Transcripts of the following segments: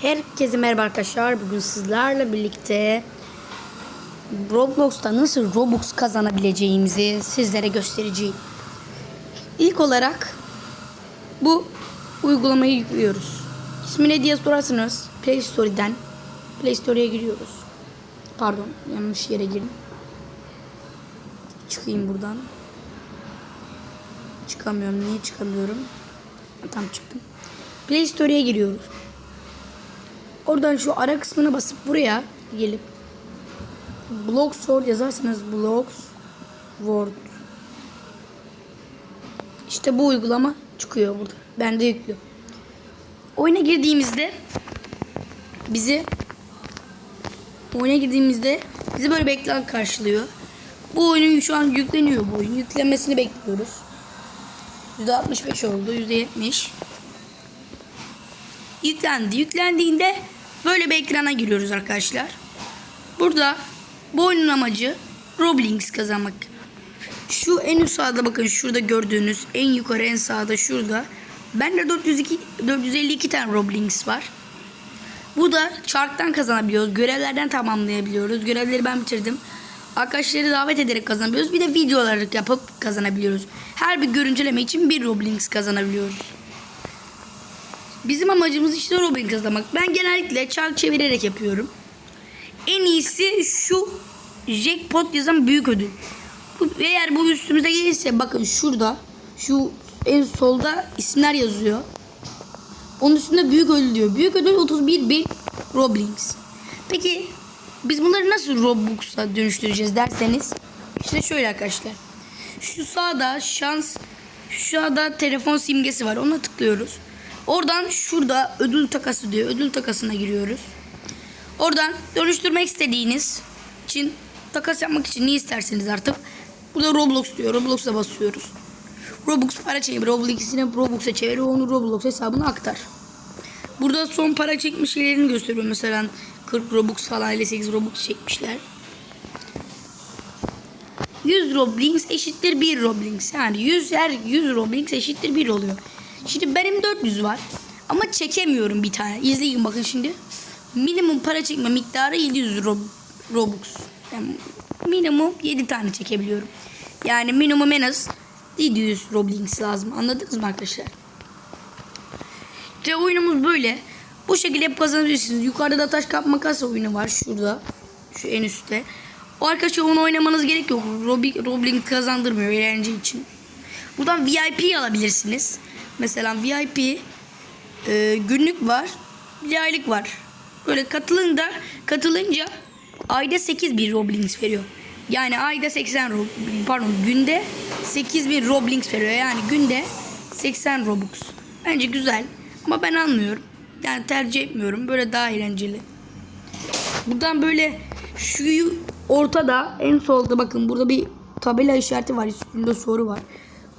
Herkese merhaba arkadaşlar. Bugün sizlerle birlikte Roblox'ta nasıl Robux kazanabileceğimizi sizlere göstereceğim. İlk olarak bu uygulamayı yüklüyoruz. İsmi ne diye sorarsanız Play Store'den Play Store'ya giriyoruz. Pardon yanlış yere girdim. Çıkayım buradan. Çıkamıyorum. Niye çıkamıyorum? Tam çıktım. Play Store'ya giriyoruz. Oradan şu ara kısmına basıp buraya gelip Bloxworld yazarsanız Bloxworld işte bu uygulama çıkıyor burada. Bende yüklü. Oyuna girdiğimizde bizi oyuna girdiğimizde bizi böyle bir ekran karşılıyor. Bu oyunun şu an yükleniyor bu oyun. Yüklenmesini bekliyoruz. %65 oldu. %70 yüklendi. Yüklendiğinde böyle bir ekrana giriyoruz arkadaşlar. Burada bu oyunun amacı Roblox kazanmak. Şu en üst sağda bakın şurada gördüğünüz en yukarı en sağda şurada. Bende 402 452 tane Roblox var. Bu da çarktan kazanabiliyoruz. Görevlerden tamamlayabiliyoruz. Görevleri ben bitirdim. Arkadaşları davet ederek kazanabiliyoruz. Bir de videolar yapıp kazanabiliyoruz. Her bir görüntüleme için bir Roblox kazanabiliyoruz. Bizim amacımız işte Robin kazanmak. Ben genellikle çark çevirerek yapıyorum. En iyisi şu jackpot yazan büyük ödül. Bu, eğer bu üstümüze gelirse bakın şurada şu en solda isimler yazıyor. Onun üstünde büyük ödül diyor. Büyük ödül 31 bin Roblox. Peki biz bunları nasıl Robux'a dönüştüreceğiz derseniz işte şöyle arkadaşlar. Şu sağda şans şu sağda telefon simgesi var. Ona tıklıyoruz. Oradan şurada ödül takası diyor. Ödül takasına giriyoruz. Oradan dönüştürmek istediğiniz için takas yapmak için ne isterseniz artık. Burada Roblox diyor. Roblox'a basıyoruz. Robux para çevir. Roblox'ine Robux'a çevir. Onu Roblox hesabına aktar. Burada son para çekmiş şeylerini gösteriyor. Mesela 40 Robux falan 58 Robux çekmişler. 100 Roblox eşittir 1 Roblox. Yani 100 her 100 Roblox eşittir 1 oluyor. Şimdi benim 400 var. Ama çekemiyorum bir tane. İzleyin bakın şimdi. Minimum para çekme miktarı 700 Rob Robux. Yani minimum 7 tane çekebiliyorum. Yani minimum en az 700 Roblox lazım. Anladınız mı arkadaşlar? İşte oyunumuz böyle. Bu şekilde hep kazanabilirsiniz. Yukarıda da taş kap makas oyunu var şurada. Şu en üstte. O arkadaşlar onu oynamanız gerek yok. Robi- Roblox kazandırmıyor eğlence için. Buradan VIP alabilirsiniz. Mesela VIP e, günlük var. Bir aylık var. Böyle katılınca katılınca ayda 8 bin Roblox veriyor. Yani ayda 80 Rob pardon günde 8 bin Roblox veriyor. Yani günde 80 Robux. Bence güzel ama ben almıyorum. Yani tercih etmiyorum. Böyle daha eğlenceli. Buradan böyle şu ortada en solda bakın burada bir tabela işareti var. Üstünde soru var.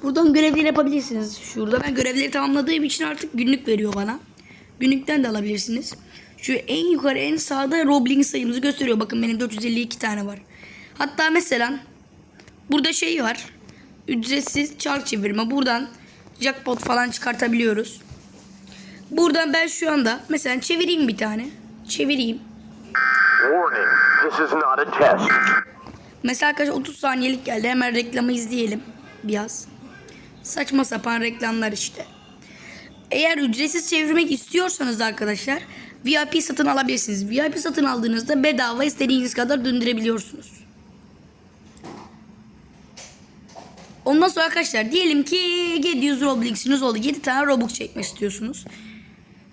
Buradan görevleri yapabilirsiniz. Şurada ben görevleri tamamladığım için artık günlük veriyor bana. Günlükten de alabilirsiniz. Şu en yukarı en sağda Roblox sayımızı gösteriyor. Bakın benim 452 tane var. Hatta mesela burada şey var. Ücretsiz çark çevirme. Buradan jackpot falan çıkartabiliyoruz. Buradan ben şu anda mesela çevireyim bir tane. Çevireyim. Warning, this is not a test. Mesela arkadaşlar 30 saniyelik geldi. Hemen reklamı izleyelim biraz. Saçma sapan reklamlar işte. Eğer ücretsiz çevirmek istiyorsanız da arkadaşlar VIP satın alabilirsiniz. VIP satın aldığınızda bedava istediğiniz kadar döndürebiliyorsunuz. Ondan sonra arkadaşlar diyelim ki 700 Robux'unuz oldu. 7 tane Robux çekmek istiyorsunuz.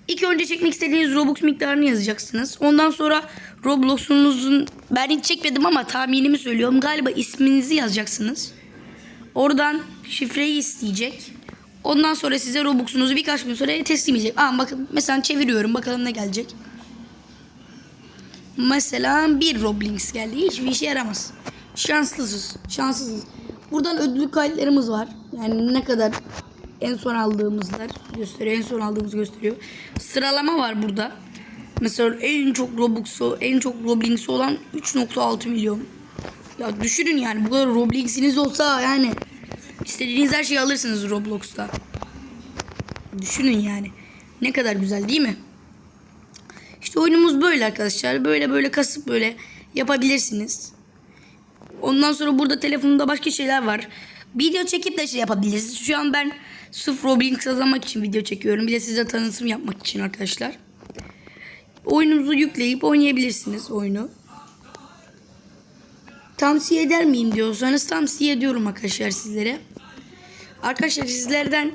İlk önce çekmek istediğiniz Robux miktarını yazacaksınız. Ondan sonra Roblox'unuzun ben hiç çekmedim ama tahminimi söylüyorum. Galiba isminizi yazacaksınız. Oradan şifreyi isteyecek. Ondan sonra size Robux'unuzu birkaç gün sonra teslim edecek. Aa bakın mesela çeviriyorum bakalım ne gelecek. Mesela bir Roblox geldi. Hiçbir işe yaramaz. Şanslısız. Şanssızız. Buradan ödül kayıtlarımız var. Yani ne kadar en son aldığımızlar gösteriyor. En son aldığımız gösteriyor. Sıralama var burada. Mesela en çok Robux'u, en çok Roblox'u olan 3.6 milyon. Ya düşünün yani bu kadar Roblox'iniz olsa yani istediğiniz her şeyi alırsınız Roblox'ta. Düşünün yani. Ne kadar güzel değil mi? İşte oyunumuz böyle arkadaşlar. Böyle böyle kasıp böyle yapabilirsiniz. Ondan sonra burada telefonumda başka şeyler var. Video çekip de şey yapabilirsiniz. Şu an ben sırf Roblox kazanmak için video çekiyorum. Bir de size tanıtım yapmak için arkadaşlar. Oyununuzu yükleyip oynayabilirsiniz oyunu. Tavsiye eder miyim diyorsanız tavsiye ediyorum arkadaşlar sizlere. Arkadaşlar sizlerden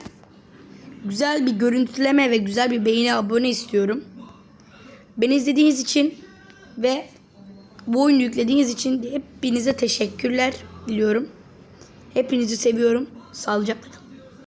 güzel bir görüntüleme ve güzel bir beğeni abone istiyorum. Beni izlediğiniz için ve bu oyunu yüklediğiniz için hepinize teşekkürler diliyorum. Hepinizi seviyorum. Sağlıcakla kalın.